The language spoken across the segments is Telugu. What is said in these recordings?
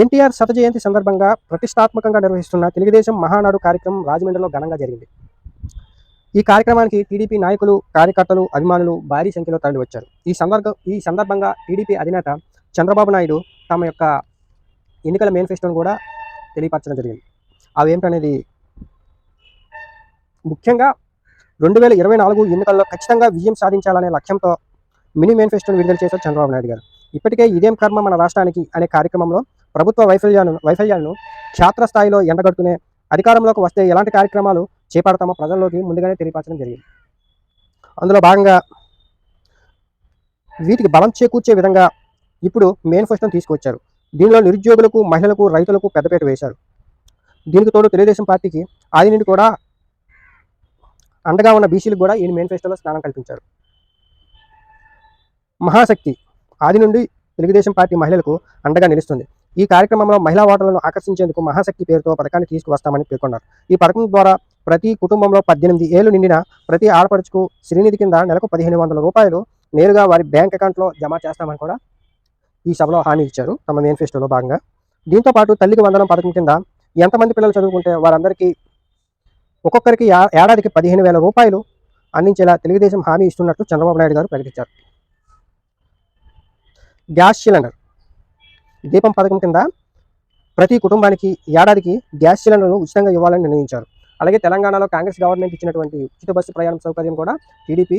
ఎన్టీఆర్ శత జయంతి సందర్భంగా ప్రతిష్టాత్మకంగా నిర్వహిస్తున్న తెలుగుదేశం మహానాడు కార్యక్రమం రాజమండ్రిలో ఘనంగా జరిగింది. ఈ కార్యక్రమానికి టీడీపీ నాయకులు కార్యకర్తలు అభిమానులు భారీ సంఖ్యలో తరలివచ్చారు. ఈ సందర్భ ఈ సందర్భంగా టీడీపీ అధినేత చంద్రబాబు నాయుడు తమ యొక్క ఎన్నికల మేనిఫెస్టోను కూడా తెలియపరచడం జరిగింది. అవి ఏమిటనేది ముఖ్యంగా రెండు వేల ఇరవై నాలుగు ఎన్నికల్లో ఖచ్చితంగా విజయం సాధించాలనే లక్ష్యంతో మినీ మేనిఫెస్టోను విడుదల చేశారు చంద్రబాబు నాయుడు గారు. ఇప్పటికే ఇదేం కర్మ మన రాష్ట్రానికి అనే కార్యక్రమంలో ప్రభుత్వ వైఫల్యాలను వైఫల్యాలను క్షేత్రస్థాయిలో ఎండగట్టుకునే అధికారంలోకి వస్తే ఎలాంటి కార్యక్రమాలు చేపడతామో ప్రజల్లోకి ముందుగానే తెలియపరచడం జరిగింది. అందులో భాగంగా వీటికి బలం చేకూర్చే విధంగా ఇప్పుడు మేనిఫెస్టోను తీసుకొచ్చారు దీనిలో నిరుద్యోగులకు మహిళలకు రైతులకు పెద్దపేట వేశారు. దీనికి తోడు తెలుగుదేశం పార్టీకి ఆది నుండి కూడా అండగా ఉన్న బీసీలకు కూడా ఈ మేనిఫెస్టోలో స్నానం కల్పించారు. మహాశక్తి ఆది నుండి తెలుగుదేశం పార్టీ మహిళలకు అండగా నిలుస్తుంది. ఈ కార్యక్రమంలో మహిళా ఓటర్లను ఆకర్షించేందుకు మహాశక్తి పేరుతో పథకాన్ని తీసుకువస్తామని పేర్కొన్నారు. ఈ పథకం ద్వారా ప్రతి కుటుంబంలో పద్దెనిమిది ఏళ్ళు నిండిన ప్రతి ఆడపడుచుకు శ్రీనిధి కింద నెలకు పదిహేను వందల రూపాయలు నేరుగా వారి బ్యాంక్ అకౌంట్లో జమ చేస్తామని కూడా ఈ సభలో హామీ ఇచ్చారు. తమ మేనిఫెస్టోలో భాగంగా. దీంతో పాటు తల్లికి వందనం పథకం కింద ఎంతమంది పిల్లలు చదువుకుంటే వారందరికీ ఒక్కొక్కరికి ఏడాదికి పదిహేను వేల రూపాయలు అందించేలా తెలుగుదేశం హామీ ఇస్తున్నట్లు చంద్రబాబు నాయుడు గారు ప్రకటించారు. Gas cylinder. దీపం పథకం కింద ప్రతి కుటుంబానికి ఏడాదికి గ్యాస్ సిలిండర్ను ఉచితంగా ఇవ్వాలని నిర్ణయించారు. అలాగే తెలంగాణలో కాంగ్రెస్ గవర్నమెంట్ ఇచ్చినటువంటి ఉచిత బస్సు ప్రయాణం సౌకర్యం కూడా టీడీపీ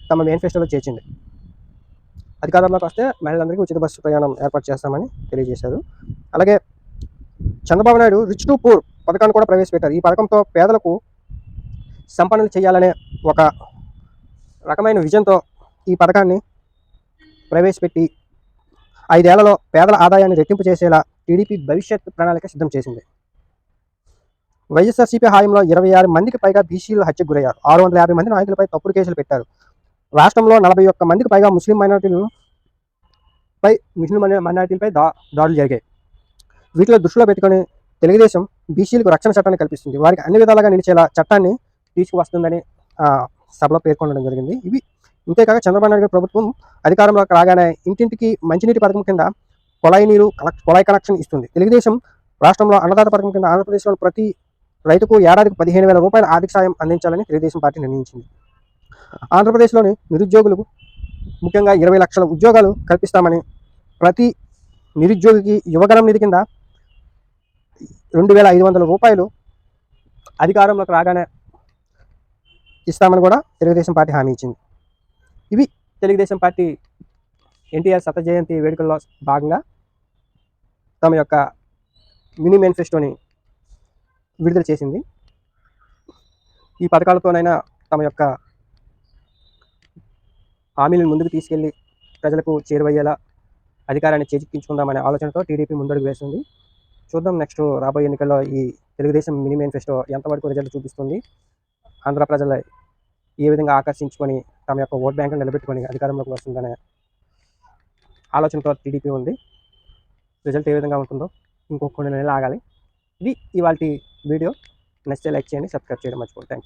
తమ మేనిఫెస్టోలో చేర్చింది అధికారంలోకి వస్తే మహిళలందరికీ ఉచిత బస్సు ప్రయాణం ఏర్పాటు చేస్తామని తెలియజేశారు. అలాగే Chandrababu Naidu rich to poor పథకాన్ని కూడా ప్రవేశపెట్టారు. ఈ పథకంతో పేదలకు సంపన్నులు చేయాలనే ఒక రకమైన విజన్తో ఈ పథకాన్ని ప్రవేశపెట్టి ఐదేళ్ళలో పేదల ఆదాయాన్ని రెట్టింపు చేసేలా టీడీపీ భవిష్యత్ ప్రణాళిక సిద్ధం చేసింది. వైఎస్ఆర్సీపీ హాయంలో ఇరవై ఆరు మందికి పైగా బీసీలు హత్యకు గురయ్యారు. ఆరు వందల యాభై మంది నాయకులపై తప్పుడు కేసులు పెట్టారు. రాష్ట్రంలో నలభై ఒక్క మందికి పైగా ముస్లిం మైనార్టీలను పై ముస్లిం మైనార్టీలపై దా దాడులు జరిగాయి. వీటిలో దృష్టిలో పెట్టుకొని తెలుగుదేశం బీసీలకు రక్షణ చట్టాన్ని కల్పిస్తుంది. వారికి అన్ని విధాలుగా నిలిచేలా చట్టాన్ని తీసుకువస్తుందని సభలో పేర్కొనడం జరిగింది. ఇవి ఇంతేకాక చంద్రబాబు నాయుడు గారి ప్రభుత్వం అధికారంలోకి రాగానే ఇంటింటికి మంచినీటి పథకం కింద కొలాయి నీరు కొలాయి కనెక్షన్ ఇస్తుంది. తెలుగుదేశం రాష్ట్రంలో అన్నదాత పథకం కింద ఆంధ్రప్రదేశ్లో ప్రతి రైతుకు ఏడాదికి పదిహేను వేల రూపాయల ఆర్థిక సాయం అందించాలని తెలుగుదేశం పార్టీ నిర్ణయించింది. ఆంధ్రప్రదేశ్లోని నిరుద్యోగులకు ముఖ్యంగా ఇరవై లక్షల ఉద్యోగాలు కల్పిస్తామని ప్రతి నిరుద్యోగికి యువగలం నిధి కింద రెండు వేల ఐదు వందల రూపాయలు అధికారంలోకి రాగానే ఇస్తామని కూడా తెలుగుదేశం పార్టీ హామీ ఇచ్చింది. ఇవి తెలుగుదేశం పార్టీ ఎన్టీఆర్ శత జయంతి వేడుకల్లో భాగంగా తమ యొక్క మినీ మేనిఫెస్టోని విడుదల చేసింది. ఈ పథకాలతోనైనా తమ యొక్క హామీలను ముందుకు తీసుకెళ్ళి ప్రజలకు చేరువయ్యేలా అధికారాన్ని చేజిక్కించుకుందామనే ఆలోచనతో టీడీపీ ముందడుగు వేస్తుంది చూద్దాం నెక్స్ట్ రాబోయే ఎన్నికల్లో ఈ తెలుగుదేశం మినీ మేనిఫెస్టో ఎంతవరకు రిజల్ట్ చూపిస్తుంది. ఆంధ్ర ప్రజల ఏ విధంగా ఆకర్షించుకొని తమ యొక్క ఓట్ బ్యాంకును నిలబెట్టుకొని అధికారంలోకి వస్తుందనే ఆలోచనతో టీడీపీ ఉంది. రిజల్ట్ ఏ విధంగా ఉంటుందో ఇంకొక కొన్ని నెలలు ఆగాలి. ఇది ఇవాళ వీడియో. నచ్చితే లైక్ చేయండి సబ్స్క్రైబ్ చేయడం మర్చిపోండి థ్యాంక్